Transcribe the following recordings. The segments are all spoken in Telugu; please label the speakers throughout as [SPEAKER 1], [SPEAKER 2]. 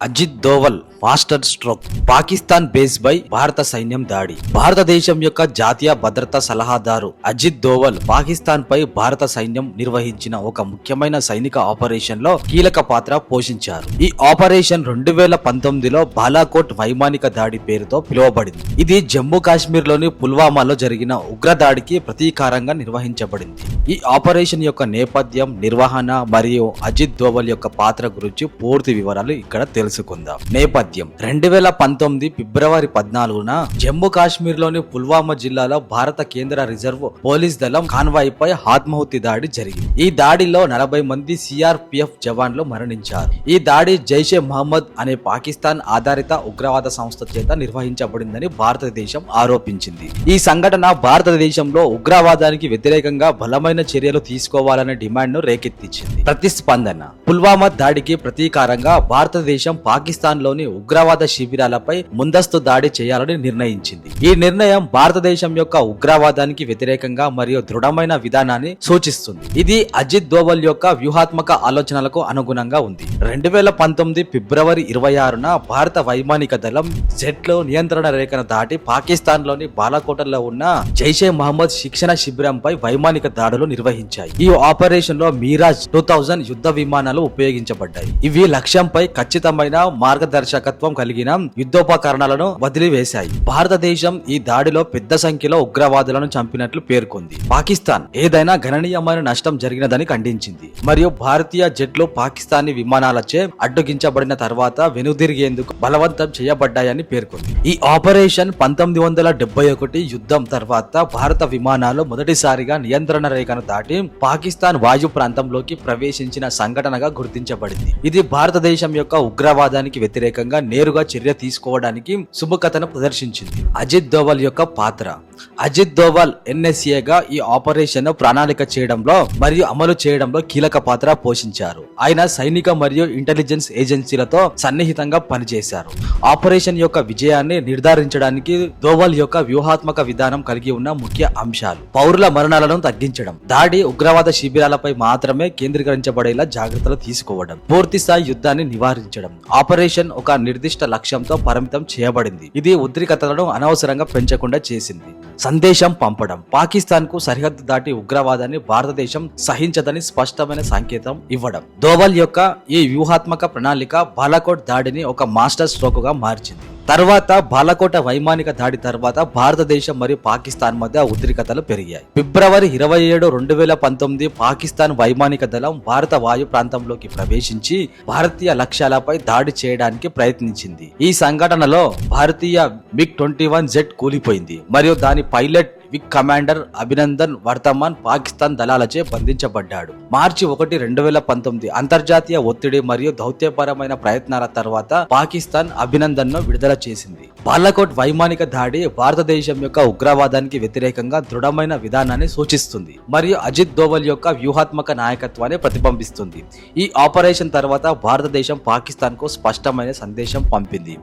[SPEAKER 1] Ajit Doval master stroke. Pakistan base పై భారత సైన్యం దాడి. భారతదేశం యొక్క జాతీయ భద్రతా సలహాదారు అజిత్ దోవల్ పాకిస్తాన్ పై భారత సైన్యం నిర్వహించిన ఒక ముఖ్యమైన సైనిక ఆపరేషన్లో కీలక పాత్ర పోషించారు. ఈ ఆపరేషన్ రెండు వేల పంతొమ్మిదిలో బాలాకోట్ వైమానిక దాడి పేరుతో పిలువబడింది. ఇది జమ్మూ కాశ్మీర్లోని పుల్వామాలో జరిగిన ఉగ్ర దాడికి ప్రతీకారంగా నిర్వహించబడింది. ఈ ఆపరేషన్ యొక్క నేపథ్యం నిర్వహణ మరియు అజిత్ దోవల్ యొక్క పాత్ర గురించి పూర్తి వివరాలు ఇక్కడ తెలుసుకుందాం. నేపథ్యం. రెండు వేల పంతొమ్మిది ఫిబ్రవరి పద్నాలుగున జమ్మూ కాశ్మీర్లోని పుల్వామా జిల్లాలో భారత కేంద్ర రిజర్వ్ పోలీస్ దళం కాన్వాయ్ పై ఆత్మాహుతి దాడి జరిగింది. ఈ దాడిలో నలభై మంది సిఆర్పిఎఫ్ జవాన్లు మరణించారు. ఈ దాడి జైషే మహమ్మద్ అనే పాకిస్తాన్ ఆధారిత ఉగ్రవాద సంస్థ చేత నిర్వహించబడిందని భారతదేశం ఆరోపించింది. ఈ సంఘటన భారతదేశంలో ఉగ్రవాదానికి వ్యతిరేకంగా బలమైన చర్యలు తీసుకోవాలనే డిమాండ్ను రేకెత్తించింది. ప్రతిస్పందన. పుల్వామా దాడికి ప్రతీకారంగా భారతదేశం పాకిస్తాన్లోని ఉగ్రవాద శిబిరాలపై ముందస్తు దాడి చేయాలని నిర్ణయించింది. ఈ నిర్ణయం భారతదేశం యొక్క ఉగ్రవాదానికి వ్యతిరేకంగా మరియు దృఢమైన విధానాన్ని సూచిస్తుంది. ఇది అజిత్ దోవల్ యొక్క వ్యూహాత్మక ఆలోచనలకు అనుగుణంగా ఉంది. రెండు వేల పంతొమ్మిది ఫిబ్రవరి ఇరవై ఆరున భారత వైమానిక దళం జెట్లో నియంత్రణ రేఖను దాటి పాకిస్తాన్లోని బాలాకోటలో ఉన్న జైషే మహమ్మద్ శిక్షణ శిబిరంపై వైమానిక దాడులు నిర్వహించాయి. ఈ ఆపరేషన్లో మీరాజ్ టూ థౌజండ్ యుద్ధ విమానాలు ఉపయోగించబడ్డాయి. ఇవి లక్ష్యంపై ఖచ్చితమైన మార్గదర్శక దర్శకత్వం కలిగిన యుద్ధోపకరణాలను వదిలివేశాయి. భారతదేశం ఈ దాడిలో పెద్ద సంఖ్యలో ఉగ్రవాదులను చంపినట్లు పేర్కొంది. పాకిస్తాన్ ఏదైనా గణనీయమైన నష్టం జరిగినదని ఖండించింది. మరియు భారతీయ జట్లు పాకిస్తానీ విమానాలచే అడ్డుగించబడిన తర్వాత వెనుదిరిగేందుకు బలవంతం చేయబడ్డాయని పేర్కొంది. ఈ ఆపరేషన్ పంతొమ్మిది వందల డెబ్బై ఒకటి యుద్ధం తర్వాత భారత విమానాలు మొదటిసారిగా నియంత్రణ రేఖను దాటి పాకిస్తాన్ వాయు ప్రాంతంలోకి ప్రవేశించిన సంఘటనగా గుర్తించబడింది. ఇది భారతదేశం యొక్క ఉగ్రవాదానికి వ్యతిరేకంగా నేరుగా చర్య తీసుకోవడానికి సుముఖతను ప్రదర్శించింది. అజిత్ దోవల్ యొక్క పాత్ర. అజిత్ దోవల్ ఎన్ఎస్ఏగా గా ఈ ఆపరేషన్ ప్రణాళిక చేయడంలో మరియు అమలు చేయడంలో కీలక పాత్ర పోషించారు. ఆయన సైనిక మరియు ఇంటెలిజెన్స్ ఏజెన్సీలతో సన్నిహితంగా పనిచేశారు. ఆపరేషన్ యొక్క విజయాన్ని నిర్ధారించడానికి దోవల్ యొక్క వ్యూహాత్మక విధానం కలిగి ఉన్న ముఖ్య అంశాలు. పౌరుల మరణాలను తగ్గించడం. దాడి ఉగ్రవాద శిబిరాలపై మాత్రమే కేంద్రీకరించబడేలా జాగ్రత్తలు తీసుకోవడం. పూర్తి స్థాయి యుద్ధాన్ని నివారించడం. ఆపరేషన్ ఒక నిర్దిష్ట లక్ష్యంతో పరిమితం చేయబడింది. ఇది ఉద్రిక్తతలను అనవసరంగా పెంచకుండా చేసింది. సందేశం పంపడం. పాకిస్తాన్కు సరిహద్దు దాటి ఉగ్రవాదాన్ని భారతదేశం సహించదని స్పష్టమైన సంకేతం ఇవ్వడం. దోవల్ యొక్క ఈ వ్యూహాత్మక ప్రణాళిక బాలాకోట్ దాడిని ఒక మాస్టర్ స్ట్రోక్గా మార్చింది. తర్వాత బాలకోట వైమానిక దాడి తర్వాత భారతదేశం మరియు పాకిస్తాన్ మధ్య ఉద్రిక్తతలు పెరిగాయి. ఫిబ్రవరి ఇరవై ఏడు రెండు వేల పంతొమ్మిది పాకిస్తాన్ వైమానిక దళం భారత వాయు ప్రాంతంలోకి ప్రవేశించి భారతీయ లక్ష్యాలపై దాడి చేయడానికి ప్రయత్నించింది. ఈ సంఘటనలో భారతీయ మిగ్ ట్వంటీ వన్ జెట్ కూలిపోయింది. మరియు దాని pilot wing commander Abhinandan Varthaman Pakistan దళాలచే బంధించబడ్డాడు. మార్చి ఒకటి రెండు వేల పంతొమ్మిది అంతర్జాతీయ ఒత్తిడి మరియు దౌత్యపరమైన ప్రయత్నాల తర్వాత పాకిస్తాన్ అభినందన్ను విడుదల చేసింది. బాలకోట్ వైమానిక దాడి భారతదేశం యొక్క ఉగ్రవాదానికి వ్యతిరేకంగా దృఢమైన విధానాన్ని సూచిస్తుంది మరియు అజిత్ దోవల్ యొక్క వ్యూహాత్మక నాయకత్వాన్ని ప్రతిబింబిస్తుంది. ఈ ఆపరేషన్ తర్వాత భారతదేశం పాకిస్తాన్కు స్పష్టమైన సందేశం పంపింది.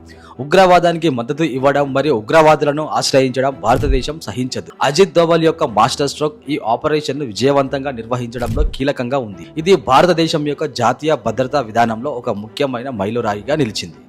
[SPEAKER 1] ఉగ్రవాదానికి మద్దతు ఇవ్వడం మరియు ఉగ్రవాదులను ఆశ్రయించడం భారతదేశం సహించదు. అజిత్ దోవల్ యొక్క మాస్టర్ స్ట్రోక్ ఈ ఆపరేషన్ను విజయవంతంగా నిర్వహించడంలో కీలకంగా ఉంది. ఇది భారతదేశం యొక్క జాతీయ భద్రతా విధానంలో ఒక ముఖ్యమైన మైలురాయిగా నిలిచింది.